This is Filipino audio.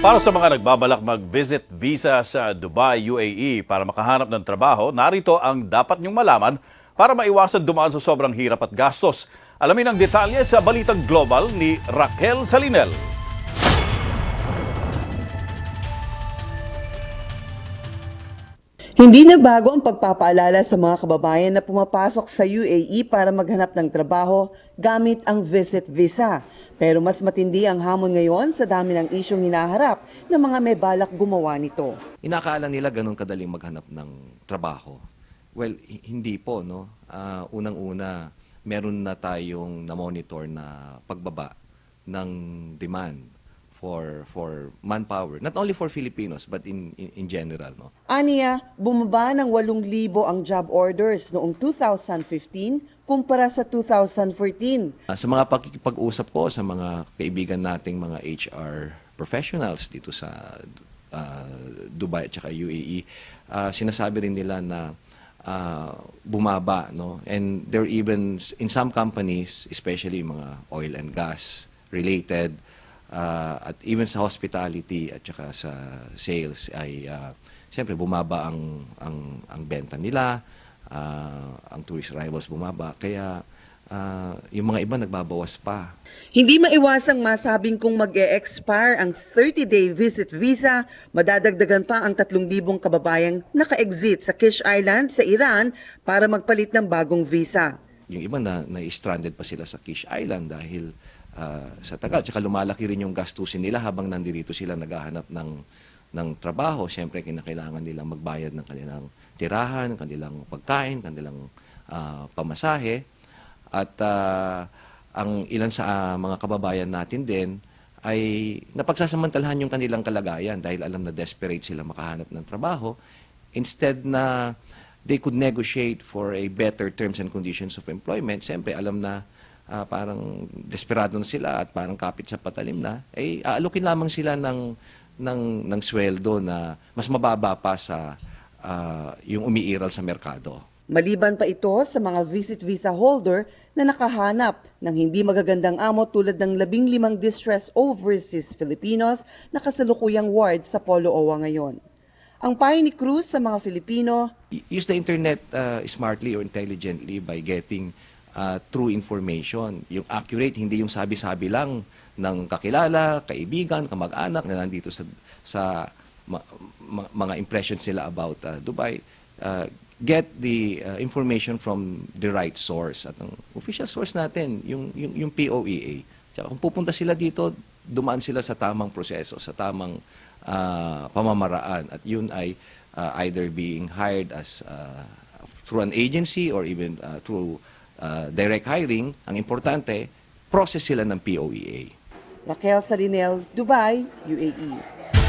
Para sa mga nagbabalak mag-visit visa sa Dubai, UAE para makahanap ng trabaho, narito ang dapat niyong malaman para maiwasan dumaan sa sobrang hirap at gastos. Alamin ang detalye sa Balitang Global ni Raquel Salinel. Hindi na bago ang pagpapaalala sa mga kababayan na pumapasok sa UAE para maghanap ng trabaho gamit ang visit visa. Pero mas matindi ang hamon ngayon sa dami ng isyong hinaharap ng mga may balak gumawa nito. Inakala nila ganun kadaling maghanap ng trabaho. Well, hindi po, no? Ah, unang-una, meron na tayong na-monitor na pagbaba ng demand for for manpower. Not only for Filipinos, but in, in, in general, no? Aniya, bumaba ng 8,000 ang job orders noong 2015 kumpara sa 2014. Ah, sa mga pakikipag-usap ko sa mga kaibigan nating mga HR professionals dito sa ah, Dubai at saka UAE, ah, sinasabi rin nila na ah, bumaba no and there even in some companies especially mga oil and gas related ah, at even sa hospitality at saka sa sales ay ah, siyempre bumaba ang ang ang benta nila. Ah, ang tourist arrivals bumaba. Kaya ah, yung mga iba nagbabawas pa. Hindi maiwasang masabing kung mag expire ang 30-day visit visa, madadagdagan pa ang 3,000 kababayang naka-exit sa Kish Island sa Iran para magpalit ng bagong visa. yung iba na, na-stranded pa sila sa Kish Island dahil ah, sa tagal. Tsaka lumalaki rin yung gastusin nila habang nandito sila naghahanap ng, ng trabaho. Siyempre, kinakailangan nilang magbayad ng kanilang tirahan, ng kanilang pagkain, kanilang ah, pamasahe. At ah, ang ilan sa ah, mga kababayan natin din ay napagsasamantalahan yung kanilang kalagayan dahil alam na desperate sila makahanap ng trabaho. Instead na they could negotiate for a better terms and conditions of employment, siyempre alam na ah, parang desperado na sila at parang kapit sa patalim na, eh aalukin lamang sila ng, ng, ng sweldo na mas mababa pa sa ah, yung umiiral sa merkado. Maliban pa ito sa mga visit visa holder na nakahanap ng hindi magagandang amo tulad ng 15 distress overseas Filipinos na kasalukuyang ward sa Polo Owa ngayon. Ang payo ni Cruz sa mga Filipino, use the internet uh, smartly or intelligently by getting uh, true information. Yung accurate, hindi yung sabi-sabi lang ng kakilala, kaibigan, kamag-anak na nandito sa, sa mga impressions nila about uh, Dubai. Uh, get the uh, information from the right source. At ang official source natin, yung, yung, yung POEA. Tsaka kung pupunta sila dito, dumaan sila sa tamang proseso, sa tamang ah, pamamaraan. At yun ay ah, either being hired as ah, through an agency or even ah, through ah, direct hiring. Ang importante, process sila ng POEA. Raquel Salinel, Dubai, UAE.